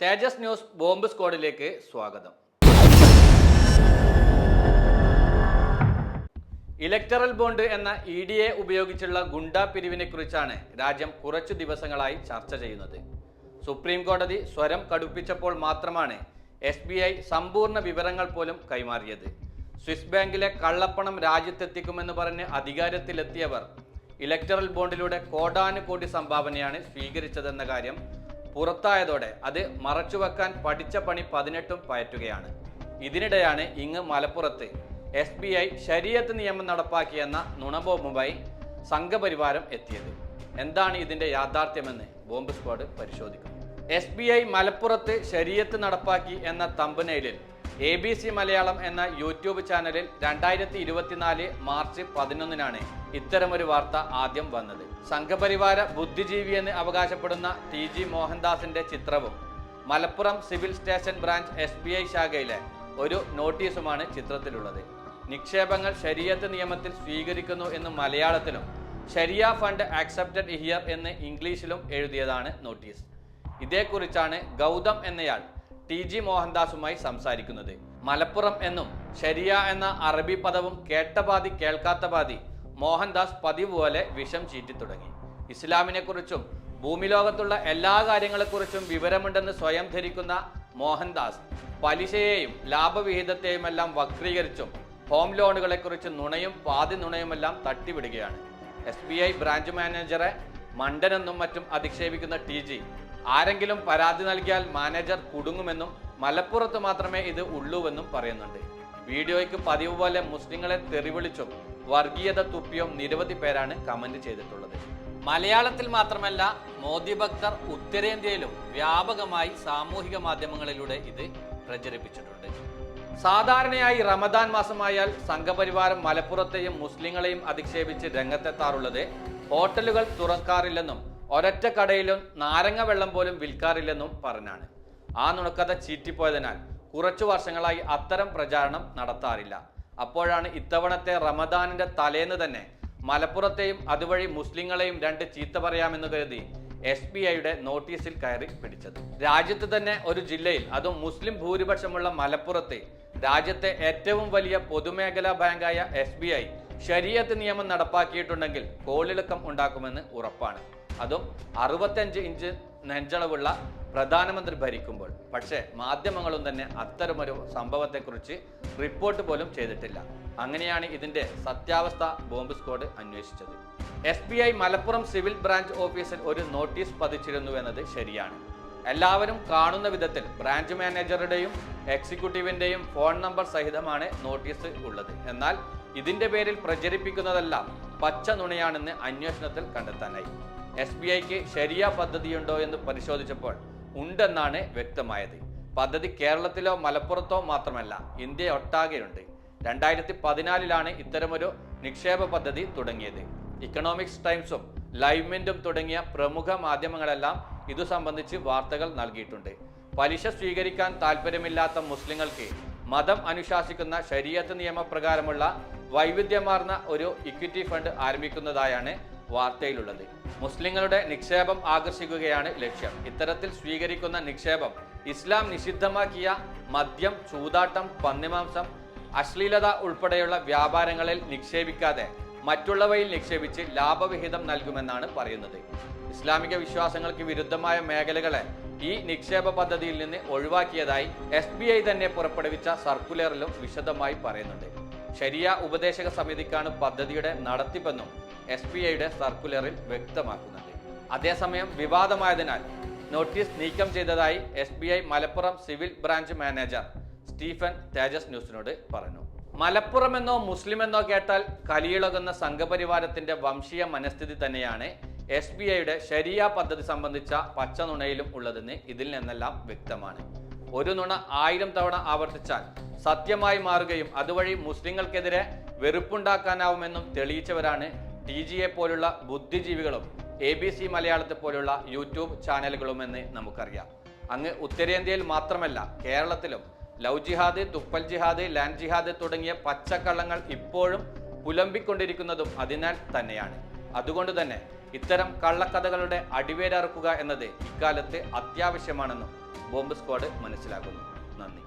തേജസ് news bomb സ്ക്വാഡിലേക്ക് സ്വാഗതം. Electoral bond എന്ന ഇ ഡി എ ഉപയോഗിച്ചുള്ള ഗുണ്ടാ പിരിവിനെ കുറിച്ചാണ് രാജ്യം കുറച്ചു ദിവസങ്ങളായി ചർച്ച ചെയ്യുന്നത്. സുപ്രീം കോടതി സ്വരം കടുപ്പിച്ചപ്പോൾ മാത്രമാണ് എസ് ബി ഐ സമ്പൂർണ വിവരങ്ങൾ പോലും കൈമാറിയത്. സ്വിസ് ബാങ്കിലെ കള്ളപ്പണം രാജ്യത്തെത്തിക്കുമെന്ന് പറഞ്ഞ് അധികാരത്തിലെത്തിയവർ ഇലക്ടറൽ ബോണ്ടിലൂടെ കോടാനുകോടി സംഭാവനയാണ് സ്വീകരിച്ചതെന്ന കാര്യം പുറത്തായതോടെ അത് മറച്ചുവെക്കാൻ പഠിച്ച പണി പതിനെട്ടും പയറ്റുകയാണ്. ഇതിനിടെയാണ് ഇങ്ങ് മലപ്പുറത്ത് എസ് ബി ഐ ശരീരത്ത് നിയമം നടപ്പാക്കിയെന്ന നുണബോംബുമായി സംഘപരിവാരം എത്തിയത്. എന്താണ് ഇതിന്റെ യാഥാർത്ഥ്യമെന്ന് ബോംബ് സ്ക്വാഡ് പരിശോധിക്കും എസ് ബി ഐ മലപ്പുറത്ത് ശരീരത്ത് നടപ്പാക്കി എന്ന തമ്പനയിലിൽ എ ബി സി മലയാളം എന്ന യൂട്യൂബ് ചാനലിൽ രണ്ടായിരത്തി ഇരുപത്തിനാല് മാർച്ച് പതിനൊന്നിനാണ് ഇത്തരമൊരു വാർത്ത ആദ്യം വന്നത്. സംഘപരിവാര ബുദ്ധിജീവി എന്ന് അവകാശപ്പെടുന്ന ടി ജി മോഹൻദാസിന്റെ ചിത്രവും Malappuram civil station branch S B I ശാഖയിലെ ഒരു നോട്ടീസുമാണ് ചിത്രത്തിലുള്ളത്. നിക്ഷേപങ്ങൾ ശരീരത്ത് നിയമത്തിൽ സ്വീകരിക്കുന്നു എന്ന് മലയാളത്തിലും ശരിയ ഫണ്ട് ആക്സെപ്റ്റഡ് ഹിയർ എന്ന് ഇംഗ്ലീഷിലും എഴുതിയതാണ് നോട്ടീസ്. ഇതേക്കുറിച്ചാണ് ഗൗതം എന്നയാൾ ടി ജി മോഹൻദാസുമായി സംസാരിക്കുന്നത്. മലപ്പുറം എന്നും ശരിയ എന്ന അറബി പദവും കേട്ട പാതി കേൾക്കാത്ത പാതി മോഹൻദാസ് പതിവ് പോലെ വിഷം ചീറ്റി തുടങ്ങി. ഇസ്ലാമിനെക്കുറിച്ചും ഭൂമിലോകത്തുള്ള എല്ലാ കാര്യങ്ങളെക്കുറിച്ചും വിവരമുണ്ടെന്ന് സ്വയം ധരിക്കുന്ന മോഹൻദാസ് പലിശയെയും ലാഭവിഹിതത്തെയുമെല്ലാം വക്രീകരിച്ചും ഹോം ലോണുകളെക്കുറിച്ച് നുണയും പാതി നുണയുമെല്ലാം തട്ടിവിടുകയാണ്. എസ് ബി ഐ ബ്രാഞ്ച് മാനേജറെ മണ്ടനെന്നും മറ്റും അധിക്ഷേപിക്കുന്ന ടി ജി ആരെങ്കിലും പരാതി നൽകിയാൽ മാനേജർ കുടുങ്ങുമെന്നും മലപ്പുറത്ത് മാത്രമേ ഇത് ഉള്ളൂവെന്നും പറയുന്നുണ്ട്. വീഡിയോയ്ക്ക് പതിവ് പോലെ മുസ്ലിങ്ങളെ തെറിവിളിച്ചും വർഗീയത തുപ്പിയും നിരവധി പേരാണ് കമന്റ് ചെയ്തിട്ടുള്ളത്. മലയാളത്തിൽ മാത്രമല്ല മോദി ഭക്തർ ഉത്തരേന്ത്യയിലും വ്യാപകമായി സാമൂഹിക മാധ്യമങ്ങളിലൂടെ ഇത് പ്രചരിപ്പിച്ചിട്ടുണ്ട്. സാധാരണയായി റമദാൻ മാസമായാൽ സംഘപരിവാരം മലപ്പുറത്തെയും മുസ്ലിങ്ങളെയും അധിക്ഷേപിച്ച് രംഗത്തെത്താറുള്ളത് ഹോട്ടലുകൾ തുറക്കാറില്ലെന്നും ഒരൊറ്റ കടയിലും നാരങ്ങ വെള്ളം പോലും വിൽക്കാറില്ലെന്നും പറഞ്ഞാണ്. ആ നുണക്കഥ ചീറ്റിപ്പോയതിനാൽ കുറച്ചു വർഷങ്ങളായി അത്തരം പ്രചാരണം നടത്താറില്ല. അപ്പോഴാണ് ഇത്തവണത്തെ റമദാനിന്റെ തലേന്ന് തന്നെ മലപ്പുറത്തെയും അതുവഴി മുസ്ലിങ്ങളെയും രണ്ട് ചീത്ത പറയാമെന്ന് കരുതി എസ് ബി ഐയുടെ നോട്ടീസിൽ കയറി പിടിച്ചത്. രാജ്യത്ത് തന്നെ ഒരു ജില്ലയിൽ അതും മുസ്ലിം ഭൂരിപക്ഷമുള്ള മലപ്പുറത്തെ രാജ്യത്തെ ഏറ്റവും വലിയ പൊതുമേഖലാ ബാങ്കായ എസ് ബി ഐ നിയമം നടപ്പാക്കിയിട്ടുണ്ടെങ്കിൽ കോളിളക്കം ഉണ്ടാക്കുമെന്ന് ഉറപ്പാണ്. അതും അറുപത്തഞ്ച് ഇഞ്ച് നെഞ്ചളവുള്ള പ്രധാനമന്ത്രി ഭരിക്കുമ്പോൾ. പക്ഷേ മാധ്യമങ്ങളും തന്നെ അത്തരമൊരു സംഭവത്തെക്കുറിച്ച് റിപ്പോർട്ട് പോലും ചെയ്തിട്ടില്ല. അങ്ങനെയാണ് ഇതിന്റെ സത്യാവസ്ഥ ബോംബ് സ്ക്വാഡ് അന്വേഷിച്ചത്. S B I Malappuram civil branch ഓഫീസിൽ ഒരു നോട്ടീസ് പതിച്ചിരുന്നു എന്നത് ശരിയാണ്. എല്ലാവരും കാണുന്ന വിധത്തിൽ ബ്രാഞ്ച് മാനേജറുടെയും എക്സിക്യൂട്ടീവിന്റെയും ഫോൺ നമ്പർ സഹിതമാണ് നോട്ടീസ് ഉള്ളത്. എന്നാൽ ഇതിന്റെ പേരിൽ പ്രചരിപ്പിക്കുന്നതെല്ലാം പച്ച നുണയാണെന്ന് അന്വേഷണത്തിൽ കണ്ടെത്താനായി. എസ് ബി ഐക്ക് ശരിയ പദ്ധതിയുണ്ടോ എന്ന് പരിശോധിച്ചപ്പോൾ ഉണ്ടെന്നാണ് വ്യക്തമായത്. പദ്ധതി കേരളത്തിലോ മലപ്പുറത്തോ മാത്രമല്ല ഇന്ത്യ ഒട്ടാകെയുണ്ട്. രണ്ടായിരത്തി പതിനാലിലാണ് ഇത്തരമൊരു നിക്ഷേപ പദ്ധതി തുടങ്ങിയത്. ഇക്കണോമിക്സ് ടൈംസും ലൈവ് മിന്റും തുടങ്ങിയ പ്രമുഖ മാധ്യമങ്ങളെല്ലാം ഇതു സംബന്ധിച്ച് വാർത്തകൾ നൽകിയിട്ടുണ്ട്. പലിശ സ്വീകരിക്കാൻ താല്പര്യമില്ലാത്ത മുസ്ലിങ്ങൾക്ക് മതം അനുശാസിക്കുന്ന ശരീരത്ത് നിയമപ്രകാരമുള്ള വൈവിധ്യമാർന്ന ഒരു ഇക്വിറ്റി ഫണ്ട് ആരംഭിക്കുന്നതായാണ് വാർത്തയിലുള്ളത്. മുസ്ലിങ്ങളുടെ നിക്ഷേപം ആകർഷിക്കുകയാണ് ലക്ഷ്യം. ഇത്തരത്തിൽ സ്വീകരിക്കുന്ന നിക്ഷേപം ഇസ്ലാം നിഷിദ്ധമാക്കിയ മദ്യം ചൂതാട്ടം പന്നിമാംസം അശ്ലീലത ഉൾപ്പെടെയുള്ള വ്യാപാരങ്ങളിൽ നിക്ഷേപിക്കാതെ മറ്റുള്ളവയിൽ നിക്ഷേപിച്ച് ലാഭവിഹിതം നൽകുമെന്നാണ് പറയുന്നത്. ഇസ്ലാമിക വിശ്വാസങ്ങൾക്ക് വിരുദ്ധമായ മേഖലകളെ ഈ നിക്ഷേപ പദ്ധതിയിൽ നിന്ന് ഒഴിവാക്കിയതായി എസ് ബി ഐ തന്നെ പുറപ്പെടുവിച്ച സർക്കുലറിലും വിശദമായി പറയുന്നുണ്ട്. ശരിയ ഉപദേശക സമിതിക്കാണ് പദ്ധതിയുടെ നടത്തിപ്പെന്നും എസ് ബി ഐയുടെ സർക്കുലറിൽ വ്യക്തമാക്കുന്നത് അതേസമയം വിവാദമായതിനാൽ നോട്ടീസ് നീക്കം ചെയ്തതായി S B I Malappuram civil branch manager Stephen Thejas ന്യൂസിനോട് പറഞ്ഞു. മലപ്പുറമെന്നോ മുസ്ലിമെന്നോ കേട്ടാൽ കലിയിളകുന്ന സംഘപരിവാരത്തിന്റെ വംശീയ മനസ്ഥിതി തന്നെയാണ് എസ് ബി ഐയുടെ ശരിയ പദ്ധതി സംബന്ധിച്ച പച്ച നുണയിലും ഉള്ളതെന്ന് ഇതിൽ നിന്നെല്ലാം വ്യക്തമാണ്. ഒരു നുണ ആയിരം തവണ ആവർത്തിച്ചാൽ സത്യമായി മാറുകയും അതുവഴി മുസ്ലിങ്ങൾക്കെതിരെ വെറുപ്പുണ്ടാക്കാനാവുമെന്നും തെളിയിച്ചവരാണ് ടി ജിയെ പോലുള്ള ബുദ്ധിജീവികളും എ ബി സി മലയാളത്തെ പോലുള്ള യൂട്യൂബ് ചാനലുകളുമെന്ന് നമുക്കറിയാം. അങ്ങ് ഉത്തരേന്ത്യയിൽ മാത്രമല്ല കേരളത്തിലും ലവ് ജിഹാദ് തുപ്പൽ ജിഹാദ് ലാൻഡ് ജിഹാദ് തുടങ്ങിയ പച്ചക്കള്ളങ്ങൾ ഇപ്പോഴും പുലമ്പിക്കൊണ്ടിരിക്കുന്നതും അതിനാൽ തന്നെയാണ്. അതുകൊണ്ട് തന്നെ ഇത്തരം കള്ളക്കഥകളുടെ അടിവേരറുക്കുക എന്നത് ഇക്കാലത്ത് അത്യാവശ്യമാണെന്നും ബോംബ് സ്ക്വാഡ് മനസ്സിലാക്കുന്നു. നന്ദി.